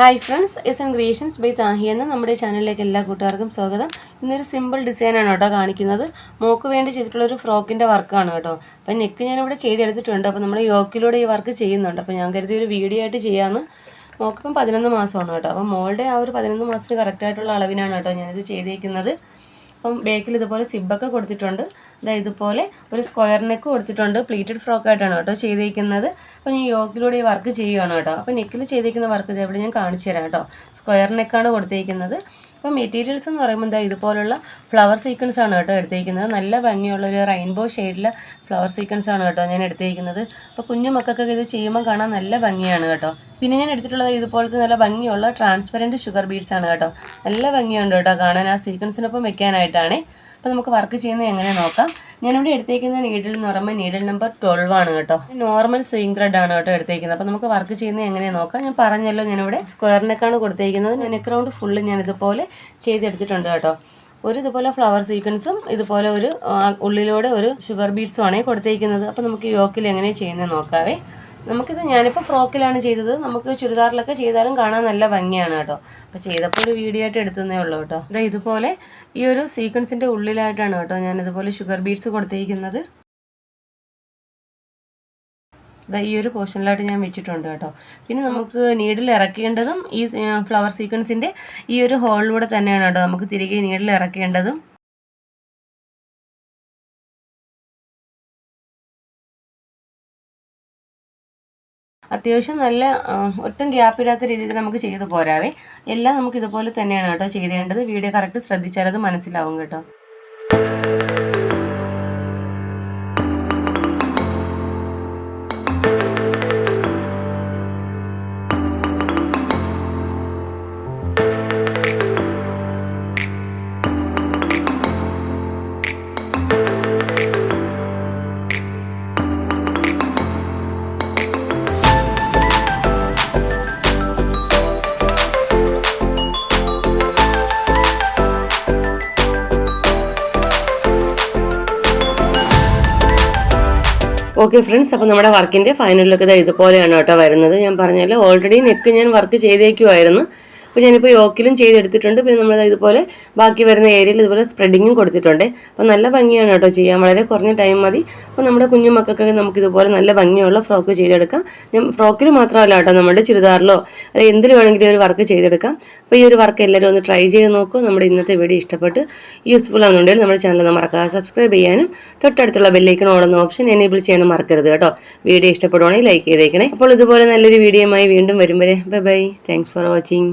Hi friends S N creations by Thahi എന്ന നമ്മുടെ ചാനലിലേക്ക് എല്ലാ കൂട്ടുകാർക്കും സ്വാഗതം. ഇന്നൊരു സിമ്പിൾ ഡിസൈനാണ് കേട്ടോ കാണിക്കുന്നത്. മോക്ക് വേണ്ടി ചെയ്തിട്ടുള്ള ഒരു ഫ്രോക്കിന്റെ വർക്കാണ് കേട്ടോ. അപ്പം നെക്ക് ഞാനിവിടെ ചെയ്തെടുത്തിട്ടുണ്ട്. അപ്പോൾ നമ്മൾ യോക്കിലൂടെ ഈ വർക്ക് ചെയ്യുന്നുണ്ട്. അപ്പോൾ ഞാൻ കരുതി ഒരു വീഡിയോ ആയിട്ട് ചെയ്യാമെന്ന് മോക്കിപ്പം പതിനൊന്ന് മാസമാണ് കേട്ടോ. അപ്പോൾ മോളുടെ ആ ഒരു പതിനൊന്ന് മാസത്തിന് കറക്റ്റായിട്ടുള്ള അളവിനാണ് കേട്ടോ ഞാനിത് ചെയ്തേക്കുന്നത്. അപ്പം ബേക്കിൽ ഇതുപോലെ സിബൊക്കെ കൊടുത്തിട്ടുണ്ട്. ഇതാ ഇതുപോലെ ഒരു സ്ക്വയർ നെക്ക് കൊടുത്തിട്ടുണ്ട്. പ്ലീറ്റഡ് ഫ്രോക്കായിട്ടാണ് കേട്ടോ ചെയ്തേക്കുന്നത്. അപ്പം ഞാൻ യോഗിലൂടെ ഈ വർക്ക് ചെയ്യുകയാണ് കേട്ടോ. അപ്പം നെക്കിൽ ചെയ്തേക്കുന്ന വർക്ക് ഇതെവിടെ ഞാൻ കാണിച്ചു തരാം കേട്ടോ സ്ക്വയർ നെക്കാണ് കൊടുത്തേക്കുന്നത്. അപ്പം മെറ്റീരിയൽസ് എന്ന് പറയുമ്പോൾ എന്താ ഇതുപോലുള്ള ഫ്ലവർ സീക്വൻസ് ആണ് കേട്ടോ എടുത്തേക്കുന്നത് നല്ല ഭംഗിയുള്ള ഒരു റെയിൻബോ ഷെയ്ഡിലെ ഫ്ലവർ സീക്വൻസ് ആണ് കേട്ടോ ഞാൻ എടുത്തേക്കുന്നത് അപ്പോൾ കുഞ്ഞു മക്കൾക്കൊക്കെ ഇത് ചെയ്യുമ്പോൾ കാണാൻ നല്ല ഭംഗിയാണ് കേട്ടോ. പിന്നെ ഞാൻ എടുത്തിട്ടുള്ളത് ഇതുപോലത്തെ നല്ല ഭംഗിയുള്ള ട്രാൻസ്പെറന്റ് ഷുഗർ ബീഡ്സ് ആണ് കേട്ടോ. നല്ല ഭംഗിയുണ്ട് കേട്ടോ കാണാൻ. ആ സീക്വൻസിനൊപ്പം വെക്കാനായിട്ടാണ്. അപ്പോൾ നമുക്ക് വർക്ക് ചെയ്യുന്നത് എങ്ങനെ നോക്കാം. ഞാനിവിടെ എടുത്തേക്കുന്ന നീഡിൽ എന്ന് പറയുമ്പോൾ നീഡിൽ നമ്പർ ട്വൽവ് ആണ് കേട്ടോ. നോർമൽ സ്വിങ് ത്രെഡ് ആണ് കേട്ടോ എടുത്തേക്കുന്നത്. അപ്പോൾ നമുക്ക് വർക്ക് ചെയ്യുന്നത് എങ്ങനെ നോക്കാം. ഞാൻ പറഞ്ഞല്ലോ ഞാനിവിടെ സ്ക്വയർ കൊടുത്തേക്കുന്നത്. ഞാൻ റൗണ്ട് ഫുള്ള് ഞാൻ ഇതുപോലെ ചെയ്തെടുത്തിട്ടുണ്ട് കേട്ടോ. ഒരു ഇതുപോലെ ഫ്ലവർ സീക്വൻസും ഇതുപോലെ ഒരു ഉള്ളിലൂടെ ഒരു ഷുഗർ ബീഡ്സും ആണ് കൊടുത്തേക്കുന്നത്. അപ്പോൾ നമുക്ക് യോക്കിൽ എങ്ങനെ ചെയ്യുന്നത് നോക്കാവേ. നമുക്കിത് ഞാനിപ്പോൾ ഫ്രോക്കിലാണ് ചെയ്തത്. നമുക്ക് ചുരിദാറിലൊക്കെ ചെയ്താലും കാണാൻ നല്ല ഭംഗിയാണ് കേട്ടോ. അപ്പോൾ ചെയ്തപ്പോൾ ഒരു വീഡിയോ ആയിട്ട് എടുത്തതേ ഉള്ളൂ കേട്ടോ. ഇതാ ഇതുപോലെ ഈ ഒരു സീക്വൻസിന്റെ ഉള്ളിലായിട്ടാണ് കേട്ടോ ഞാൻ ഇതുപോലെ ഷുഗർ ബീഡ്സ് കൊടുത്തിരിക്കുന്നത് ഈ ഒരു പോർഷനിലായിട്ട് ഞാൻ വെച്ചിട്ടുണ്ട് കേട്ടോ. പിന്നെ നമുക്ക് നീഡിൽ ഇറക്കേണ്ടതും ഈ ഫ്ലവർ സീക്വൻസിന്റെ ഈ ഒരു ഹോളിലൂടെ തന്നെയാണ് കേട്ടോ നമുക്ക് തിരികെ നീഡിൽ ഇറക്കേണ്ടതും. അത്യാവശ്യം നല്ല ഒട്ടും ഗ്യാപ്പിടാത്ത രീതിയിൽ നമുക്ക് ചെയ്ത് പോരാവേ. എല്ലാം നമുക്ക് ഇതുപോലെ തന്നെയാണ് കേട്ടോ ചെയ്തേണ്ടത്. വീഡിയോ കറക്റ്റ് ശ്രദ്ധിച്ചാൽ അത് മനസ്സിലാവും കേട്ടോ. ഓക്കെ ഫ്രണ്ട്സ് അപ്പോൾ നമ്മുടെ വർക്കിന്റെ ഫൈനലിലൊക്കെ ലുക്ക് ഇതാ ഇതുപോലെയാണ് കേട്ടോ വരുന്നത്. ഞാൻ പറഞ്ഞാൽ ഓൾറെഡി നെക്ക് ഞാൻ വർക്ക് ചെയ്തേക്കുമായിരുന്നു അപ്പോൾ ഞാനിപ്പോൾ യോക്കിലും ചെയ്തെടുത്തിട്ടുണ്ട്. പിന്നെ നമ്മൾ ഇതുപോലെ ബാക്കി വരുന്ന ഏരിയയിൽ ഇതുപോലെ സ്പ്രെഡിങ്ങും കൊടുത്തിട്ടുണ്ട്. അപ്പോൾ നല്ല ഭംഗിയാണ് കേട്ടോ ചെയ്യാൻ. വളരെ കുറഞ്ഞ ടൈം മതി. അപ്പോൾ നമ്മുടെ കുഞ്ഞു മക്കൾക്കൊക്കെ നമുക്ക് ഇതുപോലെ നല്ല ഭംഗിയുള്ള ഫ്രോക്ക് ചെയ്തെടുക്കാം. ഞാൻ ഫ്രോക്കിൽ മാത്രമല്ല കേട്ടോ നമ്മുടെ ചുരിദാറിലോ അല്ലെങ്കിൽ എന്തിൽ വേണമെങ്കിലും ഒരു വർക്ക് ചെയ്തെടുക്കാം. അപ്പോൾ ഈ ഒരു വർക്ക് എല്ലാവരും ഒന്ന് ട്രൈ ചെയ്ത് നോക്കൂ. നമ്മുടെ ഇന്നത്തെ വീഡിയോ ഇഷ്ടപ്പെട്ട് യൂസ്ഫുൾ ആണെന്നുണ്ടെങ്കിൽ നമ്മുടെ ചാനൽ ഒന്ന് മറക്കാതെ സബ്സ്ക്രൈബ് ചെയ്യാനും തൊട്ടടുത്തുള്ള ബെല്ലൈക്കൺ ഓടുന്ന ഓപ്ഷൻ എനേബിൾ ചെയ്യാനും മറക്കരുത് കേട്ടോ. വീഡിയോ ഇഷ്ടപ്പെടുവാണെങ്കിൽ ലൈക്ക് ചെയ്തേക്കണേ. അപ്പോൾ ഇതുപോലെ നല്ലൊരു വീഡിയോയുമായി വീണ്ടും വരും വരെ bye bye thanks for watching